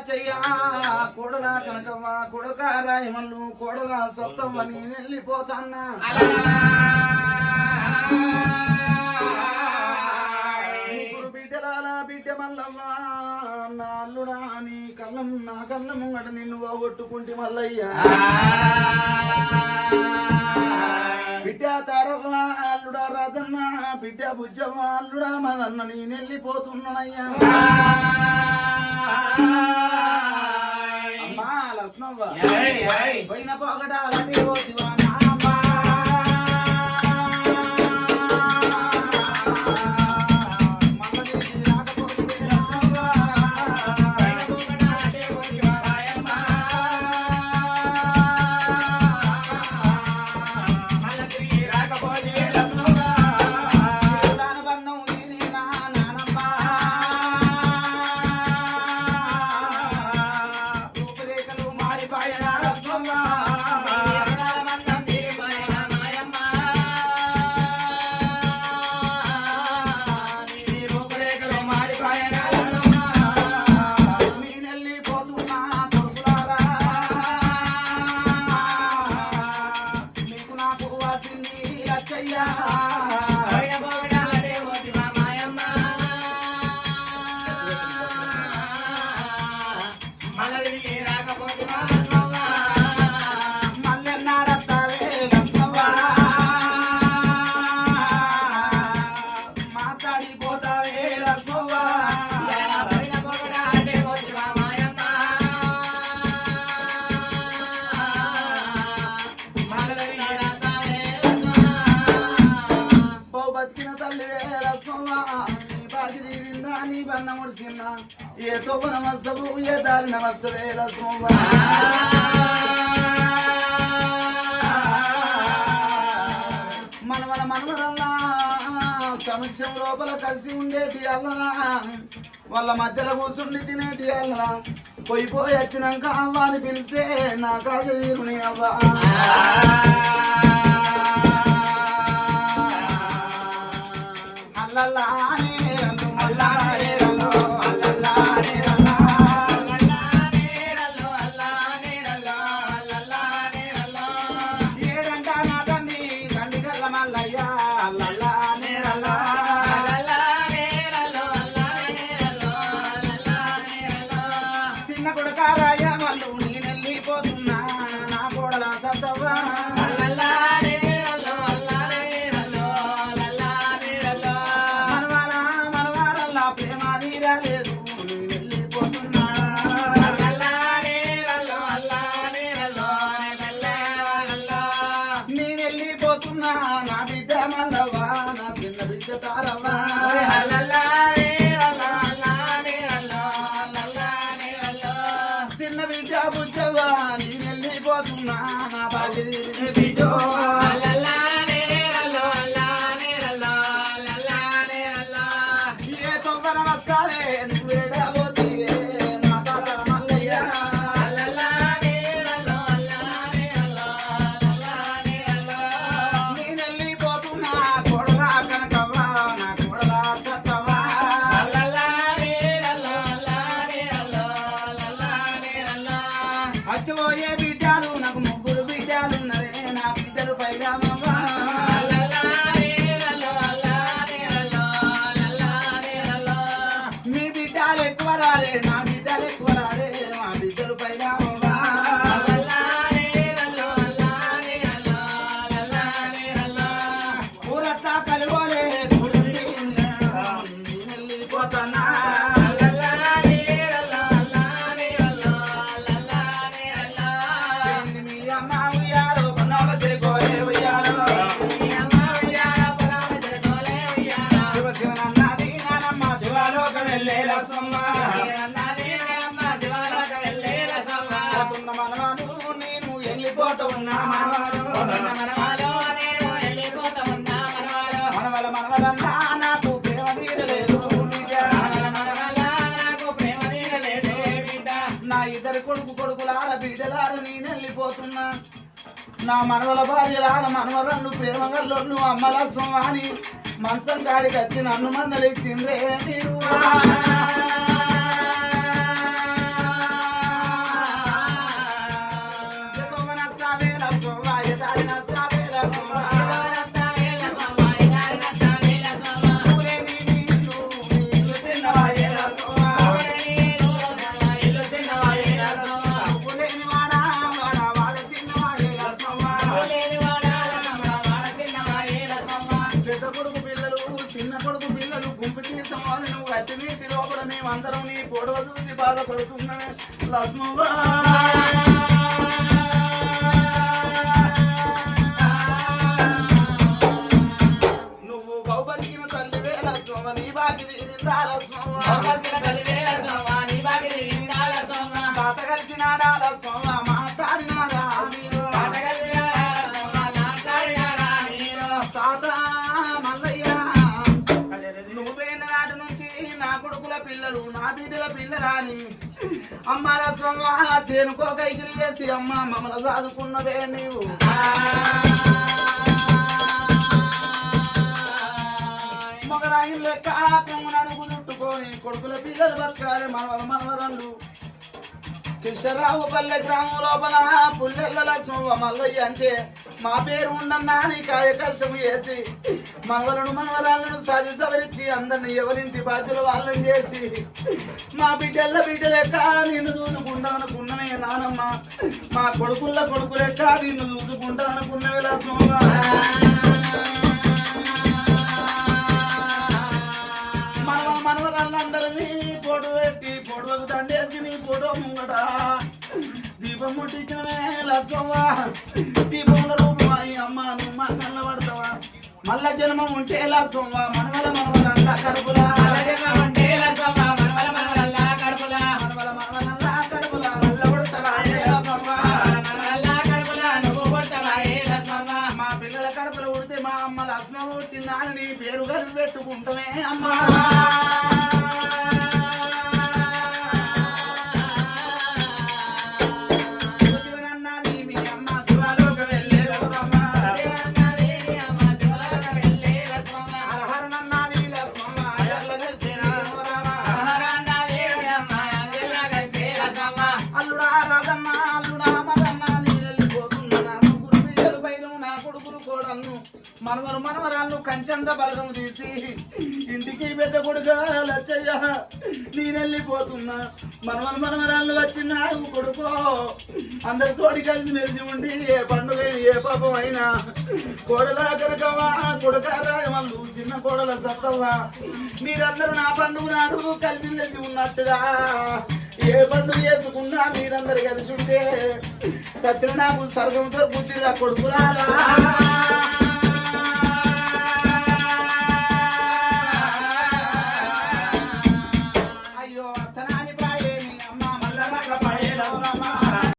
లచ్చయ్య కోడల కనకవ్వ కొడక రాయమల్లు కోడల సత్తమ్మ నేను వెళ్ళిపోతాన్నా. ముగ్గురు బిడ్డలాల బిడ్డ మల్లవ్వ నా అల్లుడా నీ కళ్ళం నా కళ్ళ ముంగట నిన్ను పోగొట్టుకుంటే మల్లయ్యా. బిడ్డ తారవ్వ అల్లుడా రాజన్న బిడ్డ బుజ్జవ్వ అల్లుడా మదన్న నేను వెళ్ళిపోతున్నానయ్యా. మల్లెన్నాడత్తావే నీ ఏ తోపన మత్సవు ఏ దారిన మత్సవే లక్ష్మవ్వ మనవల మనవరల్లా సమక్షం లోపల కలిసి ఉండేటి అల్లనా వాళ్ళ మధ్యలో కూర్చుండి తినేటి అల్లనా పోయి పోయి వచ్చినాక అవ్వ అని పిలిస్తే నా కాదు తీరుని అవ్వ. కోడల నా బిడ్డ మల్లవా నా చిన్న బిడ్డ తారవా కొడుకులార బిడ్డలార నేనెళ్ళిపోతున్నా. నా మనవల భార్యలార మనవరన్ను ప్రేమ అమ్మల స్వామి మంచం కాడికి వచ్చి నన్ను మందలిచ్చిండ్రే మీరు. గట్టి నీటి లోపల మేమందరం నీ పొడవ చూసి బాధపడుతున్నామే. లక్ష్మవ్వా. నువ్వు బహుబలికిన తల్లివే లక్ష్మవ్వ నీ బాకి తాత కలిసినాడా లక్ష్మవ్వ నా కొడుకుల పిల్లలు నా బిడ్డల పిల్లలని. అమ్మ లక్ష్మవ్వ చేనుకో కైకిలి చేసి అమ్మ మమ్మల్ని సాదుకున్నవే నీవు. మగరాయి లెక్క పొంగున అడుగు చుట్టుకొని కొడుకుల పిల్లలు బతకాలి మనవల మనవరాళ్ళు. కృష్ణరావుపల్లె పల్లె గ్రామం లోపల పుల్లెల్ల లక్ష్మవ్వ మల్లయ్య అంటే మా పేరు ఉండన్నా నీ కాయకల్చము చేసి మనవలను మనవరాలను సాధి సవరించి అందరిని ఎవరింటి బాధ్యుల వాళ్ళని చేసి మా బిడ్డల్ల బిడ్డ లెక్క నిన్ను చూసుకుంటాననుకున్నవే నానమ్మ. మా కొడుకుల్ల కొడుకు లెక్క నిన్ను చూసుకుంటాననుకున్నవే లక్ష్మవ్వ మనవ పెట్టి దండేసి నీ పొడవ ముంగట దీపం ముట్టించడమే లక్ష్మవ్వ దీపంలో అమ్మ? నువ్వు మా కళ్ళ పడతావా మల్ల జన్మం ఉంటే లక్ష్మవ్వ మనవల మనవలల్లా కడుపులా. మనవల మనవలల్లా కడుపులా. నల్ల పడతారా ఏ మా పిల్లల కడుపులో ఉడితే మా అమ్మ లక్ష్మ పుట్టిందా నీ పేరు కలిపి పెట్టుకుంటామే అమ్మా. మనవరు మనవరాళ్ళు కంచంద బలగం తీసి ఇంటికి పెద్ద కొడుగా లచ్చయ్య నేనెళ్ళిపోతున్నా. మనవరు మనవరాళ్ళు వచ్చినాడు కొడుకో. అందరి తోడి కలిసి మెలిసి ఉండి ఏ పండుగ ఏ పాపం అయినా కోడల కనకవా కొడుక రాయమల్లు చిన్న కోడల సత్తవా మీరందరూ నా పండుగ నాడు కలిసి మెలిసి ఉన్నట్టుగా. ఏ పండుగ చేసుకున్నా మీరందరు కలిసి ఉంటే సత్యం సర్గంతో బుద్ధిరా కొడుకురారా